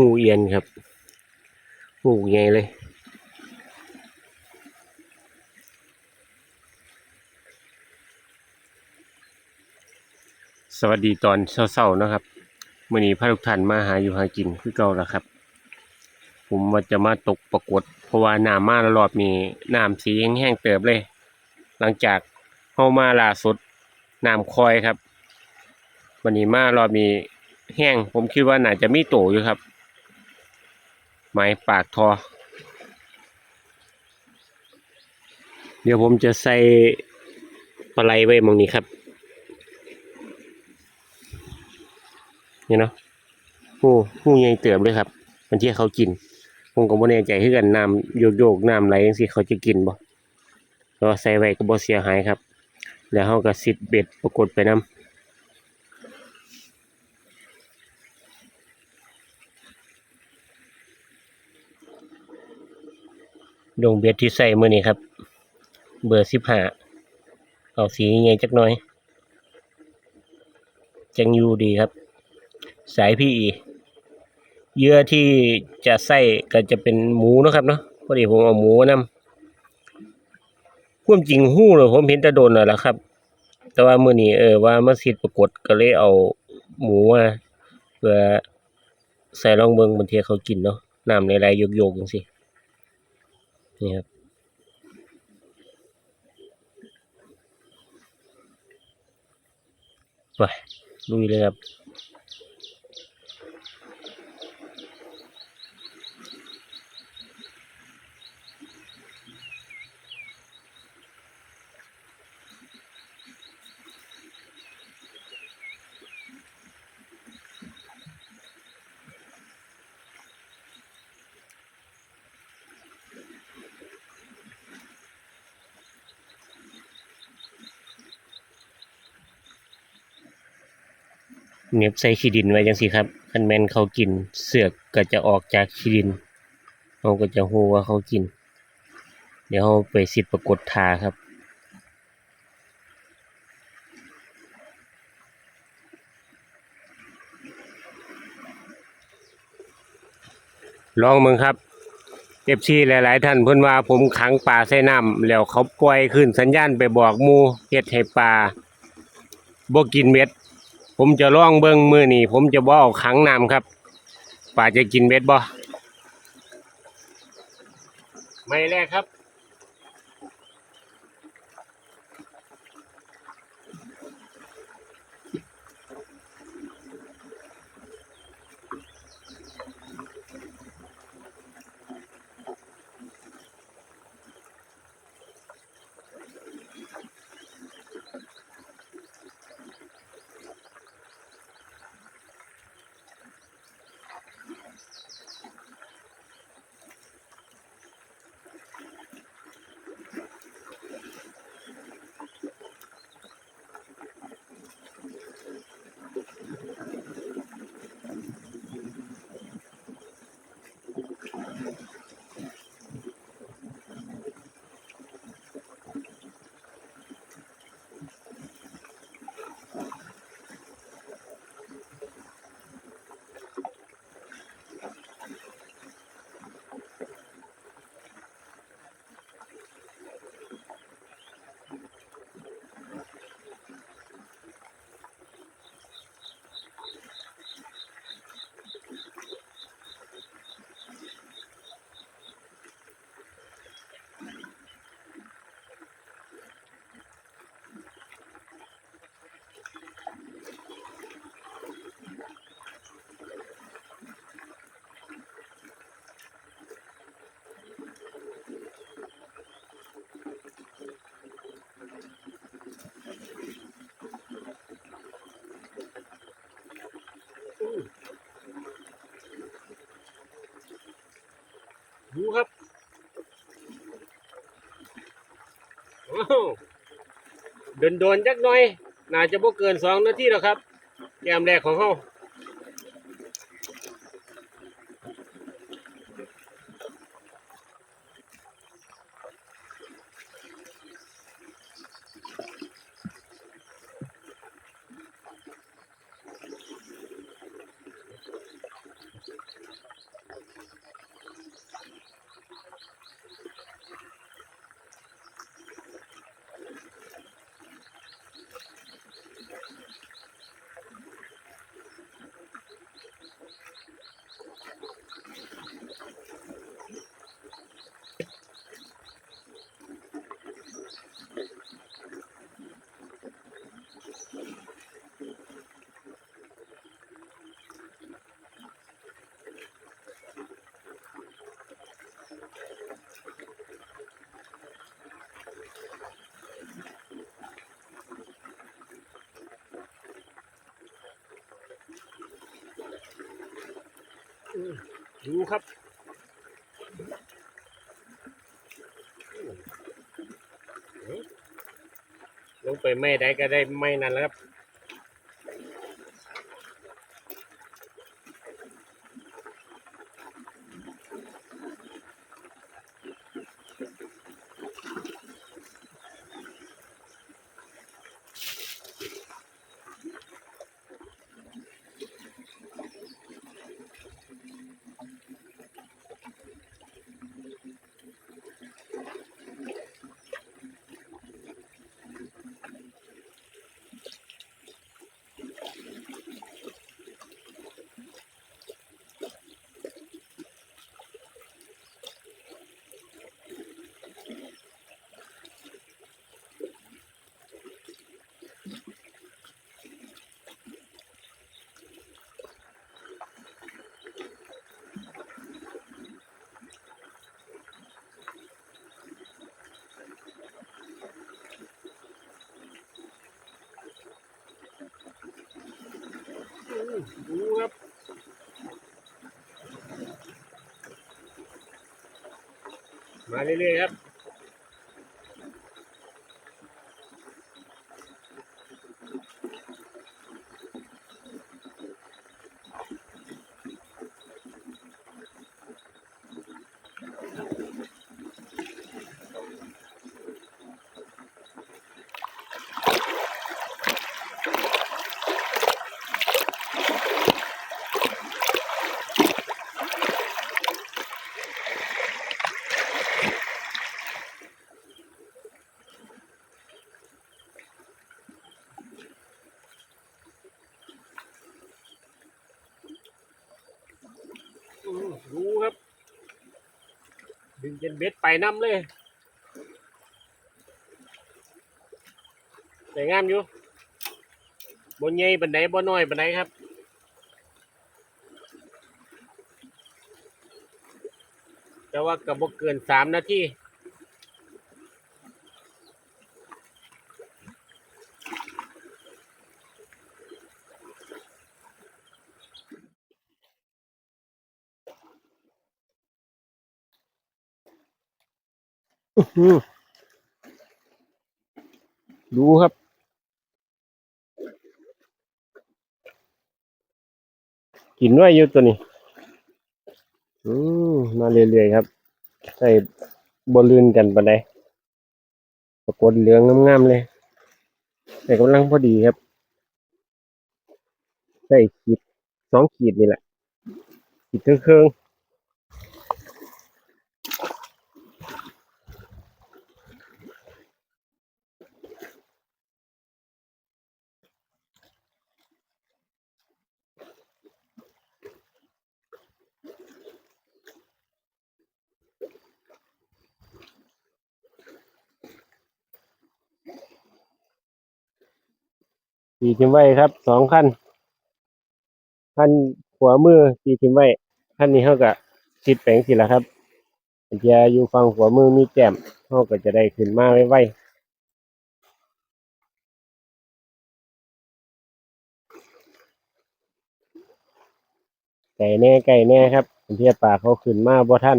หูเอียนครับหูใหญ่เลยสวัสดีตอนเช้าๆนะครับมื่อนี้พระทุกท่านมาหาอยู่หากินคือเก่าแล้วครับ ผมว่าจะมาตกปรากฏเพราะว่าน้ำมารอบนี้น้ำสีแห้งๆเติบเลย หลังจากเข้ามาล่าสุดน้ำคอยครับ วันนี้มารอบนี้แห้งผมคิดว่าน่าจะมีโตอยู่ครับ ไม้ปากทอ เดี๋ยวผมจะใส่ปลาไหลไว้มองนี้ครับ นี่เนาะหูหูใหญ่เติบเลยครับ มันที่เขากิน ผมก็บ่แน่ใจคือกันน้ำโยกโยกน้ำไหลจังซี่เขาจะกินบ่ก็ใส่ไว้ก็บ่เสียหายครับ แล้วเฮาก็ซิดเบ็ดปรากฏไปนํ ดงเบ็ดที่ใส่มือนี้ครับ เบอร์15เอาสีใหญ่จักหน่อย จังอยู่ดีครับ สายพี่เยื่อที่จะใส่ก็จะเป็นหมูนะครับเนาะพอดีผมเอาหมูมาความจริงหู้เลยผมเห็นต่โดนน่ะแหละครับ แต่ว่ามื้อนี้เออว่ามาสิปรากฏก็เลยเอาหมูมาเพื่อใส่ลองเบิงบางทีเขากินเนาะน้ำไหลๆโยกๆจังซี่ นี่ครับไปลุยเลยครับ เน็บใส่ขี้ดินไว้จังซี่ครับคันแมนเขากินเสือกก็จะออกจากขี้ดินเขาก็จะฮู้ว่าเขากิน เดี๋ยวเราไปสิทธิปรากฏทาครับลองมึงครับเอฟซีหลาย ๆ ท่านเพิ่นว่าผมขังปลาใส่น้ำแล้วเขาปล่อยขึ้นสัญญาณไปบอกมูเฮ็ดให้ปลาบ่กินเม็ด ผมจะล่องเบิ้งมือนี่ผมจะบ่เอาขังน้ำครับป่าจะกินเม็ดบ่ไม่แรกครับ ดูครับโอ้โหเดินโดนๆจักหน่อย น่าจะบ่เกินสองนาทีแล้วครับแกมแรกของเขา ดูครับลงไปไม่ได้ก็ได้ไม่นั่นแล้วครับ ดูครับมาเรื่อยๆครับ ดึงจนเบ็ดไปน้ำเลยแต่งามอยู่บนใหญ่บันไดบนน้อยบันไดครับแต่ว่ากับบเกินสามนาที ดูครับกินไว้อยู่ตัวนี้ อืมมาเรื่อยๆครับ ใส่บอลลูนกันปะไดปรากฏเหลืองงามๆเลย แต่กำลังพอดีครับ ใส่ขีดสองขีดนี่แหละขีดเครื่องๆ ขีทิ้งไว้ครับสองขั้นขั้นขวามือขีทิ้งไว้ขั้นนี้เขาก็ชิดแปลงสิละครับจะอยู่ฝั่งขวามือมีแก้มเขาก็จะได้ขึ้นมาไว้ๆไก่แน่ไก่แน่ครับเทียปลาเขาขึ้นมาบ่ท่าน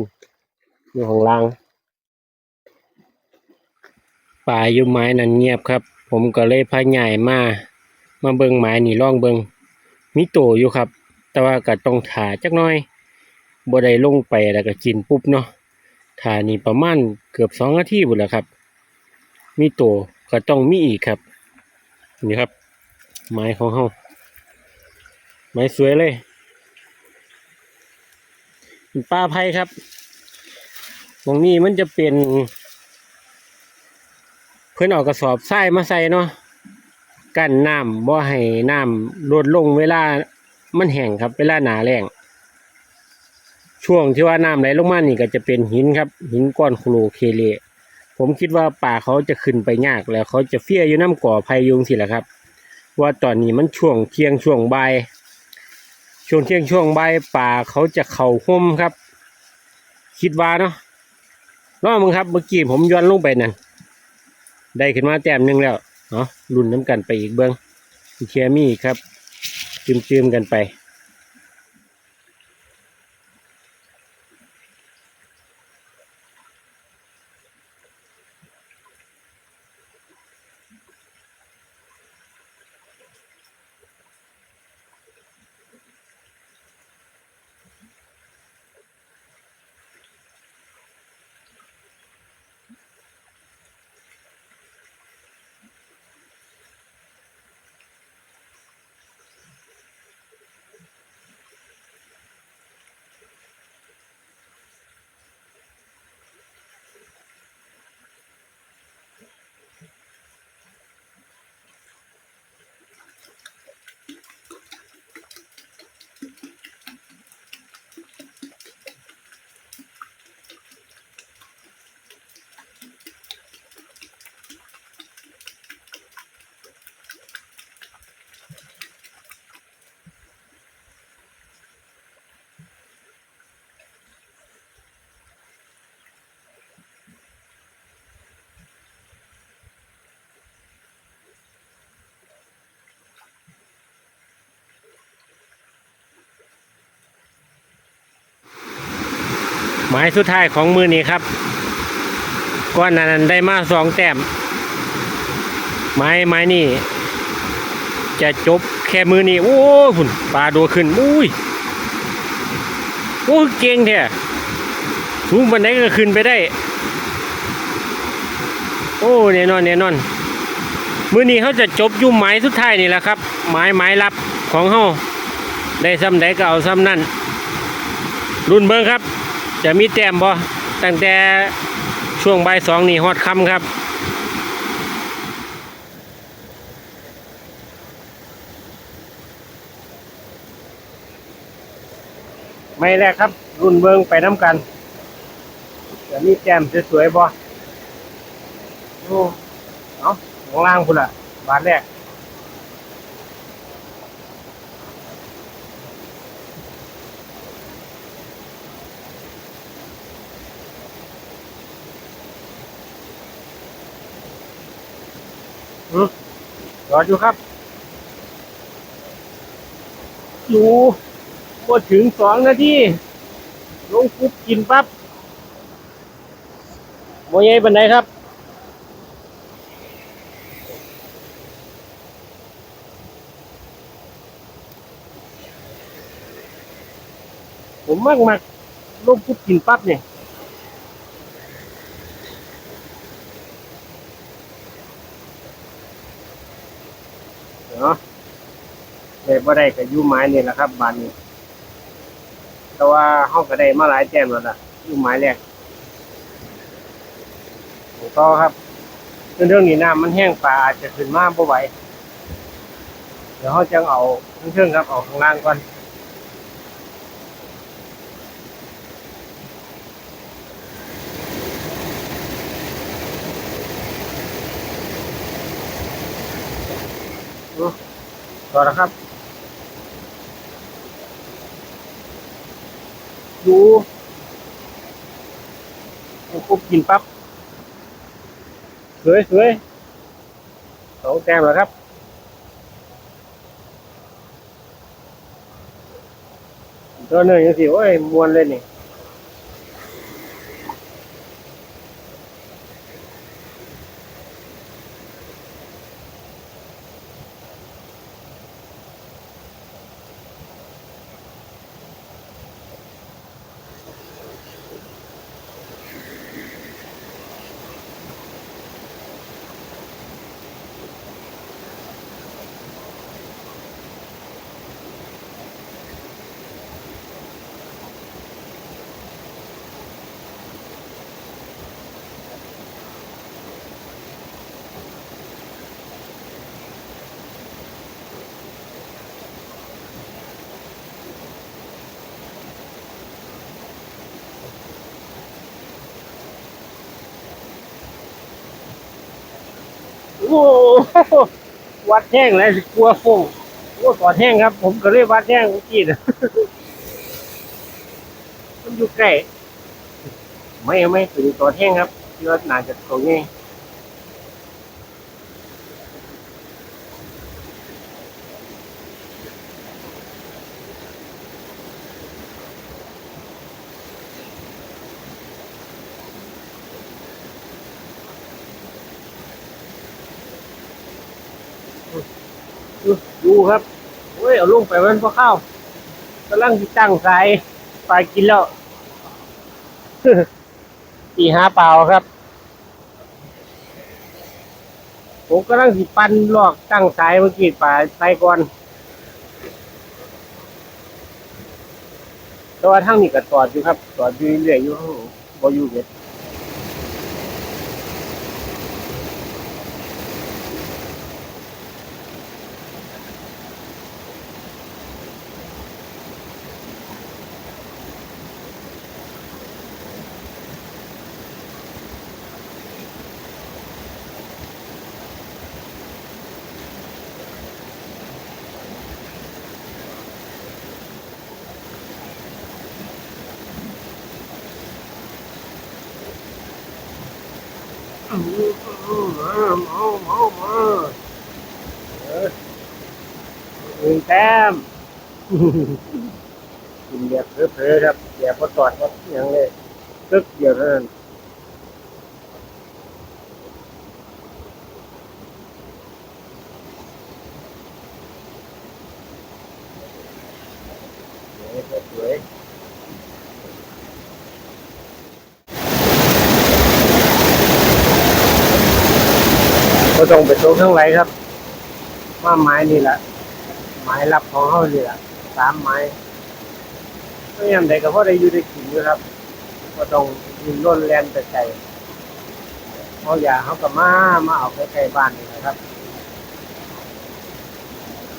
อยู่ของลางป่าอยู่ไม้นั่นเงียบครับ ผมก็เลยพาใหญ่มา มาเบิงไม้นี่ล่องเบิงมีโตอยู่ครับ แต่ว่าก็ต้องถาจักน่อยบ่ได้ลงไปแล้วก็กินปุ๊บเนาะถานี่ประมาณเกือบสองนาทีบุแล้วครับ มีโตก็ต้องมีอีกครับ นี่ครับ ไม้ของเฮาไม้สวยเลยป้าไผ่ครับ ตรงนี้มันจะเป็น เพื่อนเอากระสอบทรายมาใส่เนาะ กั้นน้ำบ่ให้น้ำลดลงเวลามันแห้งครับ เวลาหนาแรงช่วงที่ว่าน้ำไหลลงมานี่ก็จะเป็นหินครับ หินก้อนโคลเคเลผมคิดว่าป่าเขาจะขึ้นไปยากแล้วเขาจะเฟี้ยอยู่น้ำก่อไผ่ยุงสิแหละครับ ว่าตอนนี้มันช่วงเที่ยงช่วงบ่ายช่วงเที่ยงช่วงบ่ายป่าเขาจะเข่าห่มครับ คิดว่าเนาะรอมึงครับเมื่อกี้ผมย้อนลงไปนั่นได้ขึ้นมาแต้มหนึ่งแล้ว เนาะรุ่นน้ำกันไปอีกเบื้องเชียมี่ครับจืมๆกันไป หมายสุดท้ายของมือนี้ครับก้อนนั้นได้มาสองแต้มไม้ไม้นี่ จะจบแค่มือนี้โอ้ยพุ่นปลาดัวขึ้นอุ้ยโอ้เก่งแท้สูงบันไดก็ขึ้นไปได้ โอ้แน่นอนแน่นอนมือนี้เขาจะจบยุ่หมายสุดท้ายนี่แหละครับหมายหมายลับของเขาได้ซ้ำใดก็เอาซ้ำนั่นรุ่นเบิ้งครับ จะมีแต้มบ่ตั้งแต่ช่วงบ่ายสองนี่ฮอดค่ำครับไม่แรกครับ รุ่นเบิงไปน้ำกันจะมีแต้มสวยๆบ่โอ้เอาข้างล่างพุ่นละบาทแรก รออยู่ครับ อยู่พอถึงสองนาทีลงปุ๊บกินปั๊บโมยบันไดครับผมมากมากลงปุ๊บกินปั๊บเนี่ย เนาะได้ บ่ได้ก็อยู่ไม้นี่แหละครับบานนี้แต่ว่าเฮาก็ได้มาหลายแต้มแล้วล่ะยู่ไม้แรกของต่อครับเรื่องเรื่องนี้น้ำมันแห้งปลาอาจจะขึ้นมากบ่ไหวเดี๋ยวเฮาจังเอาเครื่องครับเอาข้างล่างก่อนอือต่อแล้วครับ อยู่ปุ๊บกินปั๊บสวยสวยสองแต้มแล้วครับตัวหนึ่งยังสิโอ้ยมวนเลยนี่ หวัดแห้งเลยกลัวฟงวัวตอดแห้งครับ ผมก็เรียกวัดแห้งเมื่อกี้นะมันอยู่ใกล้ไม่ไม่ถึงตอดแห้งครับที่ว่าน่าจะตรงนี้ ดูครับโอ้ยเอาลงไปมันพอเข้าวกำลังตั้งสายปลากินแล้วตีหาเปล่าครับผมกำลังสิปันลอกตั้งสายเมื่อกี้ปลาใส่ก่อนแต่ว่าทั้งนี้ก็ตอดอยู่ครับตอดอยู่เรื่อยอยู่ข้างบ่อยู่เบ็ด มามามามาเออหนึ่งแต้ม กินแบบเพลอๆครับแบบพอตอดครับอย่างเลย ตึกเดียวเท่านั้นสวย ก็ต้องไปตรงข้างไรครับว่าไม้นี่แหละไม้รับของเขานี่แหละสามไม้ไม่ยามใดก็เพราะได้อยู่ได้กินอยู่ครับ ก็ต้องยินล้นแลนแต่ใจเขาอยากเขาก็มามาเอาไปใกล้บ้านนี่นะครับ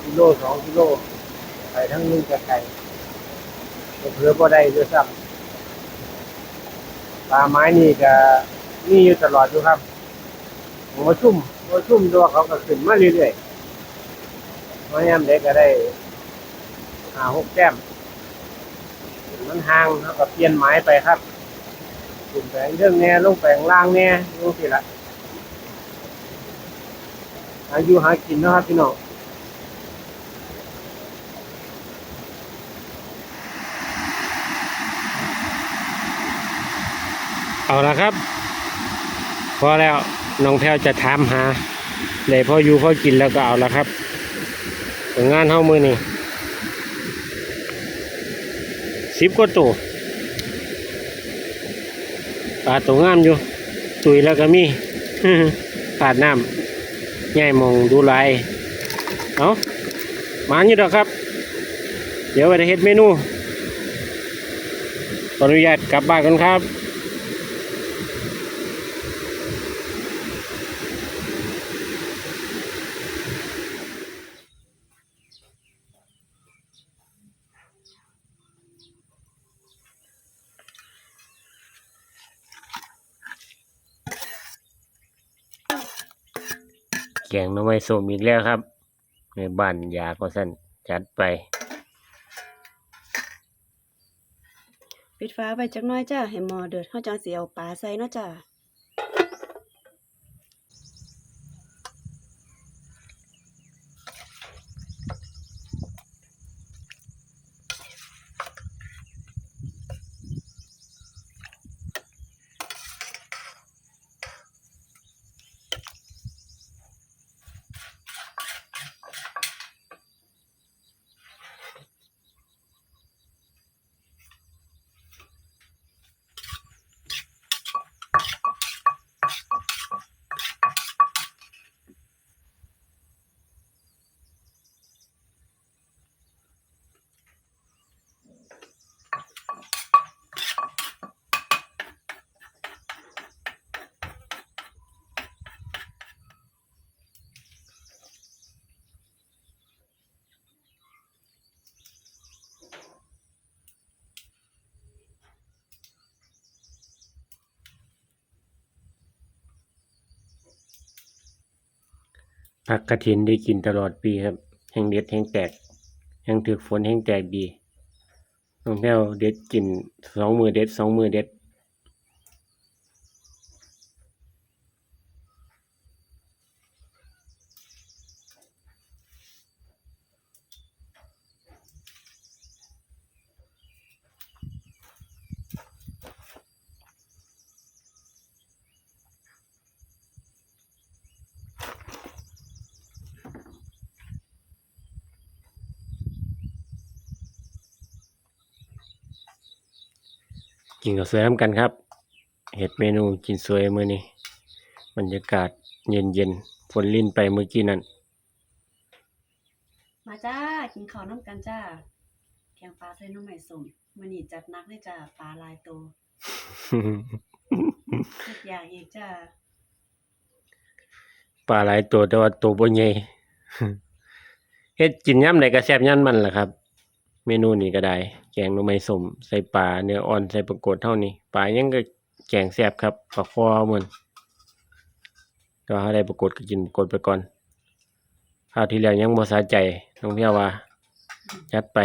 กิโลสองกิโลไปทั้งนึงไกลๆเพื่อบ่ได้ด้วยซ้ำปลาไม้นี่ก็มีอยู่ตลอดอยู่ครับหัวชุ่มหัวชุ่มตัวเขาก็ขึ้นมาเรื่อยๆพราะงั้นเด็กก็ได้หาหกแก้ม มันห่างแล้วก็เปลี่ยนไม้ไปครับขึ้นแปลงเรื่องแน่ลงแปลงล่างแน่ลงสิละอายุหากินนะครับพี่น้องเอาละครับ พอแล้ว น้องแพลวจะถามหาเลยพ่ออยู่พ่อกินแล้วก็เอาละครับผลงานเท่ามือนี่สิบกว่าตัวปลาตัวงามอยู่ ตุยแล้วก็มีปาดน้ำใหญ่มองดูลายเอามาอยู่ดอกครับ เดี๋ยวไปเฮ็ดเมนูขออนุญาตกลับบ้านกันครับ แกงน้ำไม้ส้มอีกแล้วครับ ในบ้านยาก็สั้นจัดไปปิดฟ้าไปจักน้อยจ้าให้หมอเดือดเขาจังเสียวปลาใส่เนาะจ้า ผักกระถินได้กินตลอดปีครับ แห้งเด็ดแห้งแตกแห้งถึกฝนแห้งแตกดีน้องแพ้วเด็ดกินสองมือเด็ดสองมือเด็ด กินกับสวยน้ำกันครับ เห็ดเมนูกินสวยมื้อนี้บรรยากาศเย็นเย็นๆฝนลิ่นไปเมื่อกี้นั่นมาจ้ากินข้าวน้ำกันจ้าแกงปลาใส่หน้ำใหม่ส้มมื้อนี้จัดหนักเลยจ้าปลาหลายตัวทุกอย่างอีกจ้าปลาหลายตัวแต่ว่าตัวบ่ใหญ่เฮ็ดกินยามใดก็แซ่บยามมันล่ะครับ เมนูนี้ก็ได้ แกงหน่อไม้ส้มใส่ปลาเนื้ออ่อนใส่ปลากดเท่านี้ปลายังก็แกงแซ่บครับปลาคอเหมือนแต่ว่าถ้าได้ปลากดก็กินปลากดไปก่อนคราวที่แล้วยังบ่สะใจน้องเพียวว่าจัดไป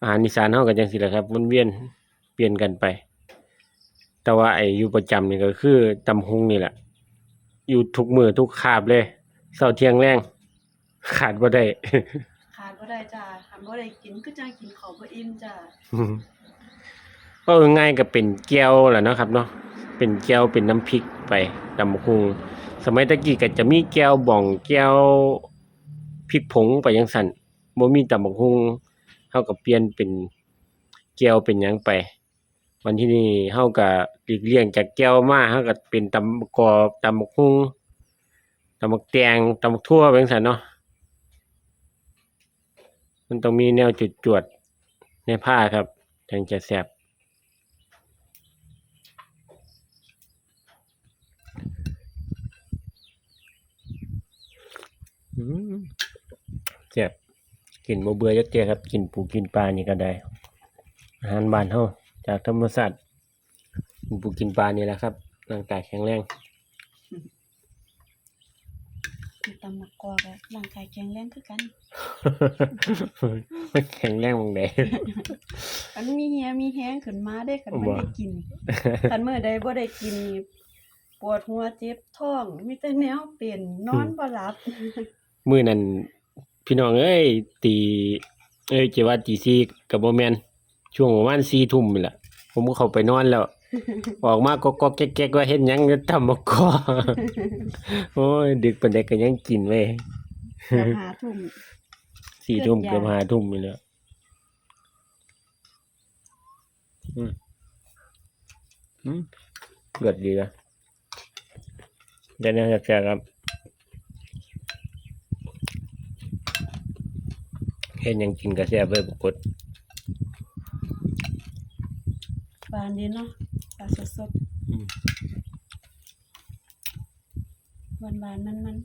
อาหารอีสานเฮาก็จังซี่แหละครับวนเวียนเปลี่ยนกันไป แต่ว่าไอ้อยู่ประจำนี่ก็คือตำฮุงนี่แหละ อยู่ทุกมือทุกคาบเลยเช้าเที่ยงแรงขาดบ่ได้ บ่ได้จ้าคันบ่ได้กินคือจังกินข้าวบ่อิ่มจ้าก็ง่ายก็เป็นแก้วแหละเนาะครับเนาะเป็นแก้วเป็นน้ำพริกไปตำบักหุงสมัยตะกี้ก็จะมีแก้วบ่องแก้วพริกผงไปจังซั่นบ่มีตำบักหุงเฮาก็เปลี่ยนเป็นแก้วเป็นหยังไป วันที่นี่เฮาก็หลีกเลี่ยงจากแก้วมาเฮาก็เป็นตำกอบตำบักหุงตำบักแตงตำบักทั่วไปจังซั่นเนาะ มันต้องมีแนวจุดจวดในผ้าครับ ถึงจะแซ่บอืมเจ็บกินบ่เบื่อจักเที่ยครับ กินปูกินปลานี่ก็ได้ อาหารบ้านเฮาจากธรรมชาติกินปูกินปลานี่แหละครับร่างกายแข็งแรง ตำมักกอกอะร่างกายแข็งแรงคือกัน มันแข็งแรงมองใดอันมีเฮียมีแห้งขึ้นมาได้กันไม่บ่ได้กินคันเมื่อใดบ่ได้กินนี่ปวดหัวเจ็บท้อง มีแต่แนวเป็นนอนบ่หลับ มื้อนั้นพี่น้องเอ้ยตี เอ้ยจะว่าตีสี่ก็บ่แม่นช่วงประมาณ4ทุ่มนี่ล่ะผมก็เข้าไปนอนแล้ว ออกมาก็ก็แก๊กๆว่าเฮ็ดหยังอยู่ทำบ่กอโอ้ย ดึกปานใดก็ยังกินเว้ยเกือบหาทุ่มสี่ทุ่มเกิเกือดบยาห้าทุ่มไปแล้วอืมอืมเลือดดีนะเดี๋ยวนะแซ่บๆครับเห็นหยังกินกระแซ่บเว้ยปราก ฏปานดีเนาะปลาสดอืมๆหวานๆมัน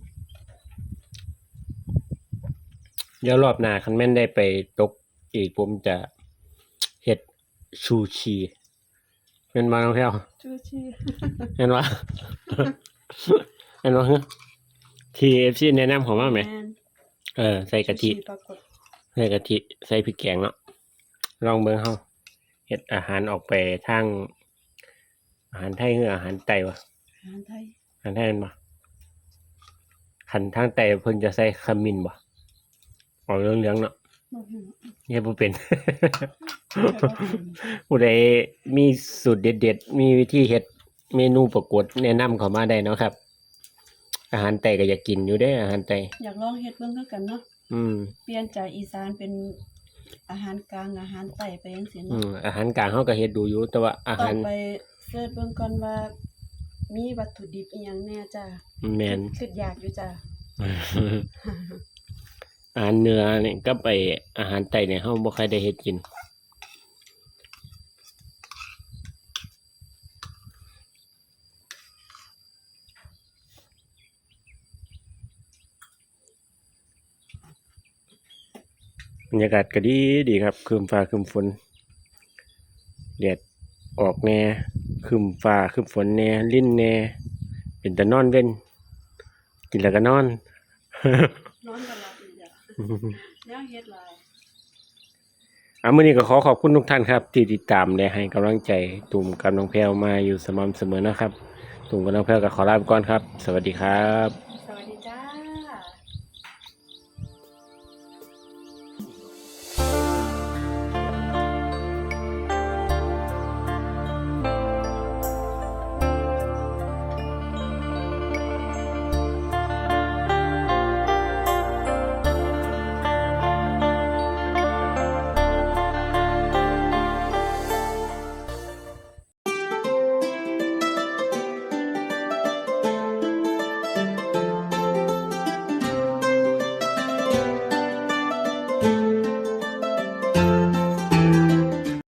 เดี๋ยวรอบหน้าคันแม่นได้ไปตกอีกผมจะเฮ็ดซูชิเป็นมาน้องแพ้วๆชูชีเห็นวะเห็นวะฮะทีเอฟซีแนะนำผมว่าไหมแนเออ ใส่กะทิ ชูชีปรากฏใส่กะทิ ใส่พริกแกงเนาะลองเบิ่งเฮา เฮ็ดอาหารออกไปทางอาหารไทยหรืออาหารไต้วะอาหารไทยอาหารไทยแม่นบ่คันทางไต้เพิ่นจะใส่ขมิ้นบ่ออกเหลืองๆเนาะบ่ฮู้เฮ็ดบ่เป็นแต่ว่าเป็น ผู้ใดมีสูตรเด็ดๆ มีวิธีเฮ็ดเมนูประกวดแนะนำเข้ามาได้เนาะครับ อาหารไต้ก็อยากกินอยู่เด้ออาหารไต้อยากลองเฮ็ดเบิ่งคือกันเนาะอืม เปลี่ยนจากอีสานเป็น อาหารกลางอาหารใต้ไปจังซี่อืเนาะมอาหารกลางเฮาก็เฮ็ดดูอยู่ แต่ว่าอาต้อหารงไปเสิร์ชเบิ่งก่อนว่า มีวัตถุดิบอีหยังแน่จ้าแม่นคิดอยากอยู่จ้าอาหารเหนือนี่ก็ไปอาหารไต้เนี่ยเฮาบ่ค่อยได้เฮ็ดกิน บรรยากาศก็ดีดีครับครึมฟ้าครึมฝนแดดออกแน่ครึมฟ้าครึมฝนแน่ลิ้นแน่เป็นตานอนเว้นกินแล้วก็นอน นอนบ่หลับอีกจ้ะแนวเฮ็ดหลายอะมื้อนี้ก็ขอขอบคุณทุกท่านครับ ที่ติดตามและให้กำลังใจตุ่มกับน้องแพรวมาอยู่สม่ำเสมอนะครับตุ่มกับน้องแพรวก็ขอลาไปก่อนครับ สวัสดีครับ